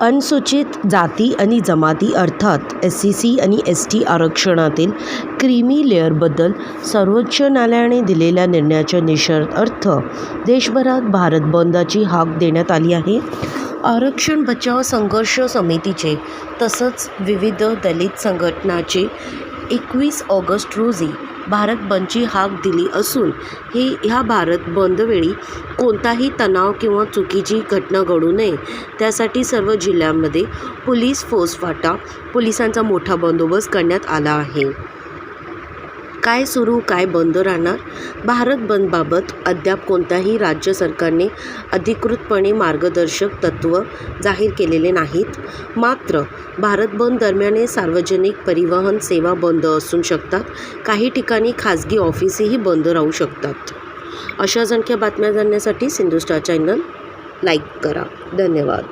अनुसूचित जाती आणि जमाती अर्थात एस सी सी आणि एस टी आरक्षणातील क्रीमी लेअरबद्दल सर्वोच्च न्यायालयाने दिलेल्या निर्णयाच्या निषेधार्थ देशभरात भारत बंदची हाक देण्यात आली आहे. आरक्षण बचाव संघर्ष समितीचे तसंच विविध दलित संघटनाचे एकवीस ऑगस्ट रोजी भारत बंदची हाक दिली असून ही ह्या भारत बंदवेळी कोणताही तणाव किंवा चुकीची घटना घडू नये. त्यासाठी सर्व जिल्ह्यांमध्ये पोलीस फौजफाटा पोलिसांचा मोठा बंदोबस्त करण्यात आला आहे. काय सुरू काय बंद राहणार? भारत बंदबाबत अद्याप कोणत्याही राज्य सरकारने अधिकृतपणे मार्गदर्शक तत्त्व जाहीर केलेले नाहीत. मात्र भारत बंद दरम्यान सार्वजनिक परिवहन सेवा बंद असू शकतात. काही ठिकाणी खाजगी ऑफिसही बंद राहू शकतात. अशाच संख्या बातम्या जाणण्यासाठी सिंधुस्टार चॅनल लाईक करा. धन्यवाद.